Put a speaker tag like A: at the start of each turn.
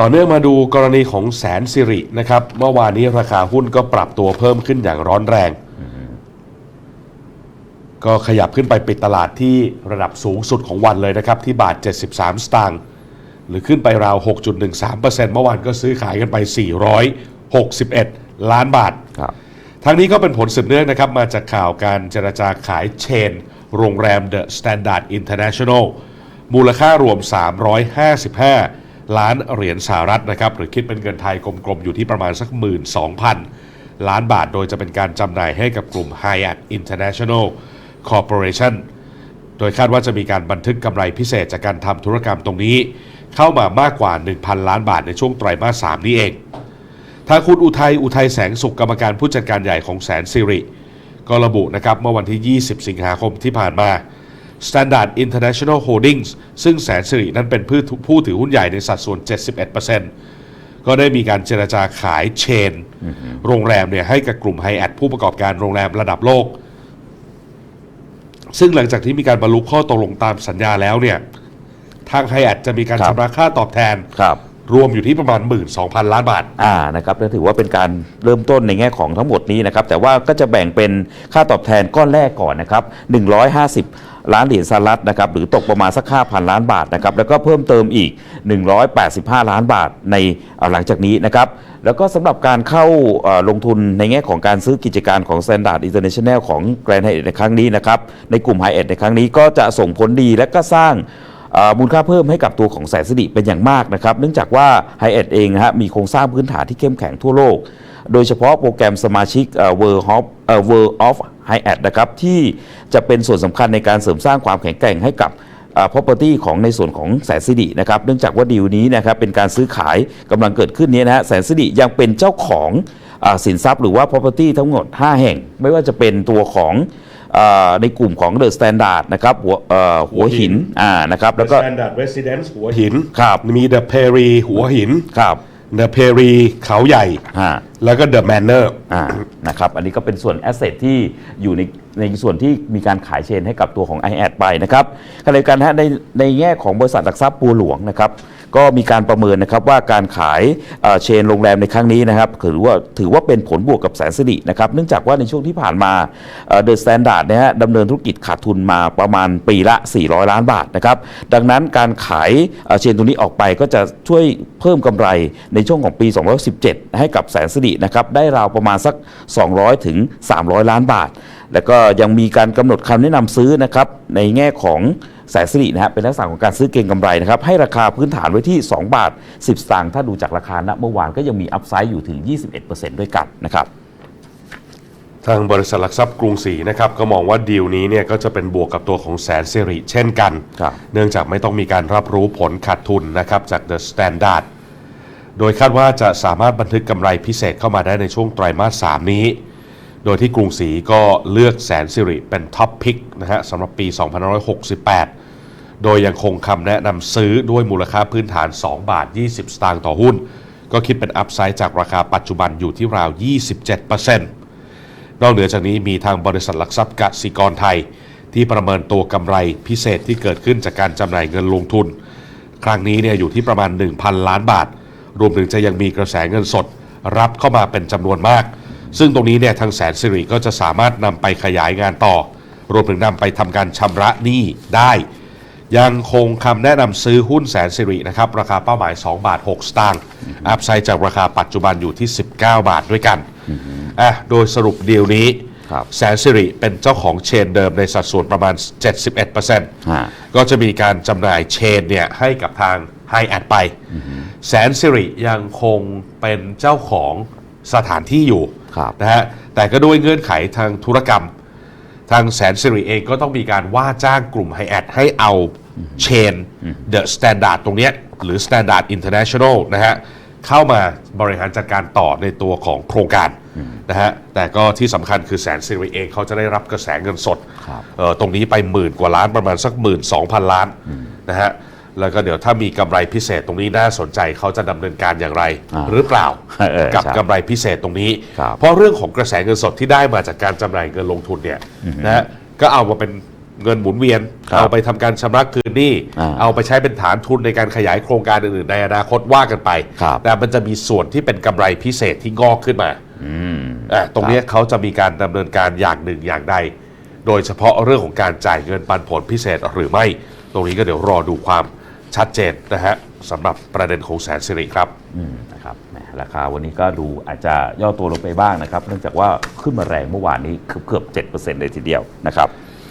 A: ต่อเนื่องมาดูกรณีของแสนสิรินะครับ เมื่อวานนี้ราคาหุ้นก็ปรับตัวเพิ่มขึ้นอย่างร้อนแรง ก็ขยับขึ้นไปปิดตลาดที่ระดับสูงสุดของวันเลยนะครับ ที่บาท 73 สตางค์หรือขึ้นไปราว 6.13%เมื่อวานก็ซื้อขายกันไป 461 ล้านบาท
B: ครับ
A: ทั้งนี้ก็เป็นผลสืบเนื่องนะครับ มาจากข่าวการเจรจาขายเชน โรงแรม The Standard International มูลค่ารวม 355 ล้านเหรียญสหรัฐนะครับหรือคิดเป็นเงินไทยกลมๆ อยู่ที่ประมาณสัก 12,000 ล้านบาท โดยจะเป็นการจำหน่ายให้กับกลุ่ม Hyatt International Corporation โดยคาดว่าจะมีการบันทึกกำไรพิเศษจากการทำธุรกรรมตรงนี้ เข้ามามากกว่า 1,000 ล้านบาทในช่วงไตรมาส 3 นี้เอง ทางคุณอุทัย อุทัยแสงสุขกรรมการผู้จัดการใหญ่ของแสนสิริก็ระบุนะครับเมื่อวันที่ 20 สิงหาคมที่ผ่านมา Standard International Holdings ซึ่งแสนสิรินั้นเป็นผู้ผู้ถือหุ้นใหญ่ในสัดส่วน 71%ก็ได้มีการเจรจาขายเชน โรงแรมเนี่ยให้กับกลุ่มไฮแอดผู้ประกอบการโรงแรมระดับโลก ซึ่งหลังจากที่มีการบรรลุข้อตกลงตามสัญญาแล้วเนี่ยทางไฮแอดจะมีการ
B: ครับ
A: ชำระค่าตอบแทน
B: ครับ
A: รวมอยู่ที่ประมาณ 12,000 ล้านบาท
B: อ่า นะครับและถือว่าเป็นการเริ่มต้นในแง่ของทั้งหมดนี้นะครับ แต่ว่าก็จะแบ่งเป็นค่าตอบแทนก้อนแรกก่อนนะครับ 150 ล้านเหรียญสหรัฐนะครับหรือตกประมาณสัก5,000 ล้านบาทนะครับแล้วก็เพิ่มเติมอีก 185 ล้านบาทในหลังจากนี้นะครับแล้วก็สำหรับการเข้าลงทุนในแง่ของการซื้อกิจการของ Standard International ของ Grand Hyatt ในครั้งนี้นะครับในกลุ่ม Hyatt ในครั้งนี้ก็จะส่งผลดีและก็สร้างมูลค่าเพิ่มให้กับตัวของแสนสิริเป็นอย่างมากนะครับ เนื่องจากว่า h i เอเองฮะมีโครงสร้างพื้นฐานที่เข้มแข็งทั่วโลก โดยเฉพาะโปรแกรมสมาชิกเอ่อ World of เอ่อ World of Hyatt นะครับที่จะเป็นส่วนสำคัญในการเสริมสร้างความแข็งแกร่งให้กับเอ่อ property ของในส่วนของแสนสิรินะครับเนื่องจากว่าดีลนี้นะครับเป็นการซื้อขายกำลังเกิดขึ้นเนี้นะฮะแสนสิริยังเป็นเจ้าของอาสินทรัพย์หรือว่า property ทั้งหมด 5 แห่ง ไม่ว่าจะเป็นตัวของเออในกลุ่มของ The Standard นะครับหัวเอ่อหัวหินอ่านะครับแล้วก็
A: Standard Residence หัวหิน
B: ครับ
A: มี The Perry หัวหิน
B: ครับ
A: The Perry เขาใหญ่
B: ฮะ
A: แล้วก็ The Manor
B: อ่า นะครับ อันนี้ก็เป็นส่วนแอสเซทที่อยู่ในในส่วนที่มีการขายเชนให้กับตัวของ i อแอดไปนะครับขณะเดียวกันฮะในในแง่ของบริษัทหลักทรัพย์บัวหลวงนะครับ ก็มีการประเมินนะครับว่าการขายเชนโรงแรมในครั้งนี้นะครับถือว่าถือว่าเป็นผลบวกกับแสนสิรินะครับเนื่องจากว่าในช่วงที่ผ่านมาเดอะสแตนดาร์ดนะฮะดำเนินธุรกิจขาดทุนมาประมาณปีละ 400 ล้านบาทนะครับดังนั้นการขายเชนตัวนี้ออกไปก็จะช่วยเพิ่มกำไรในช่วงของปี 2017 ให้กับแสนสิรินะครับได้ราวประมาณสัก 200 ถึง 300 ล้านบาท แล้วก็ยังมีการกำหนดคำแนะนำซื้อนะครับในแง่ของแสนสิรินะฮะเป็นลักษณะของการซื้อเก็งกำไรนะครับให้ราคาพื้นฐานไว้ที่ 2 บาท 10สตางค์ถ้าดูจากราคาณเมื่อวานก็ยังมีอัพไซด์อยู่ถึง 21%ด้วยกันนะครับ
A: ทางบริษัทหลักทรัพย์กรุงศรีนะครับก็มองว่าดีลนี้เนี่ยก็จะเป็นบวกกับตัวของแสนสิริเช่นกัน
B: ครับ
A: เนื่องจากไม่ต้องมีการรับรู้ผลขาดทุนนะครับจาก The Standard โดยคาดว่าจะสามารถบันทึกกำไรพิเศษเข้ามาได้ในช่วงไตรมาส 3 นี้โดยที่กรุงศรีก็เลือกแสนสิริเป็นท็อปพิกนะฮะสำหรับปี 2568 โดยยังคงคำแนะนำซื้อด้วยมูลค่าพื้นฐาน 2 บาท 20 สตางค์ต่อหุ้น ก็คิดเป็นอัพไซด์จากราคาปัจจุบันอยู่ที่ราว 27%นอกเหนือจากนี้มีทางบริษัทหลักทรัพย์กสิกรไทย ที่ประเมินตัวกำไรพิเศษที่เกิดขึ้นจากการจำหน่ายเงินลงทุน ครั้งนี้เนี่ยอยู่ที่ประมาณ 1,000 ล้านบาท รวมถึงจะยังมีกระแสเงินสด รับเข้ามาเป็นจำนวนมาก ซึ่งตรงนี้เนี่ยทางแสนสิริก็จะสามารถนำไปขยายงานต่อ รวมถึงนำไปทำการชำระหนี้ได้ ยังคงคำแนะนำซื้อหุ้นแสนสิรินะครับราคาเป้าหมาย 2 บาท 6 สตางค์อัพไซด์จากราคาปัจจุบันอยู่ที่ 19 บาทด้วยกันอะโดยสรุปดีลนี้
B: ครับ
A: แสนสิริเป็นเจ้าของเชนเดิมในสัดส่วนประมาณ 71%
B: ฮะ
A: ก็จะมีการจำหน่ายเชนเนี่ยให้กับทางไฮแอดไป แสนสิริยังคงเป็นเจ้าของสถานที่อยู่
B: ครับ
A: นะฮะแต่ก็ด้วยเงื่อนไขทางธุรกรรม ทางแสนสิริเองก็ต้องมีการว่าจ้างกลุ่มไฮแอดให้เอาเชนเดอะสแตนดาร์ดตรงเนี้ยหรือ Standard International นะฮะเข้ามาบริหารจัดการต่อในตัวของโครงการนะฮะแต่ก็ที่สำคัญคือแสนสิริเองเขาจะได้รับกระแสเงินสด
B: ครับ
A: เอ่อตรงนี้ไปหมื่นกว่าล้านประมาณสักหมื่นสองพันล้านนะฮะ แล้วก็เดี๋ยวถ้ามีกำไรพิเศษตรงนี้น่าสนใจเขาจะดำเนินการอย่างไร
B: อ่า
A: หรือเปล่า
B: เออ
A: กับ
B: ใช่
A: กำไรพิเศษตรงนี้
B: ครับ
A: เพราะเรื่องของกระแสเงินสดที่ได้มาจากการจำหน่ายเงินลงทุนเนี่ยนะฮะก็เอามาเป็นเงินหมุนเวียน
B: ครับ
A: เอาไปทำการชำระคืนหนี้
B: อ่า
A: เอาไปใช้เป็นฐานทุนในการขยายโครงการอื่นๆในอนาคตว่ากันไป
B: ครับ
A: แต่มันจะมีส่วนที่เป็นกำไรพิเศษที่งอกขึ้นมา
B: อืม
A: อะตรงเนี้ยเขาจะมีการดำเนินการอย่างหนึ่งอย่างใด โดยเฉพาะเรื่องของการจ่ายเงินปันผลพิเศษหรือไม่ ตรงนี้ก็เดี๋ยวรอดูความ ชัดเจนนะฮะสำหรับประเด็นของแสนสิริครับ
B: อืมนะครับแหมราคาวันนี้ก็ดูอาจจะย่อตัวลงไปบ้างนะครับ เนื่องจากว่าขึ้นมาแรงเมื่อวานนี้เกือบเกือบ7%เลยทีเดียวนะครับ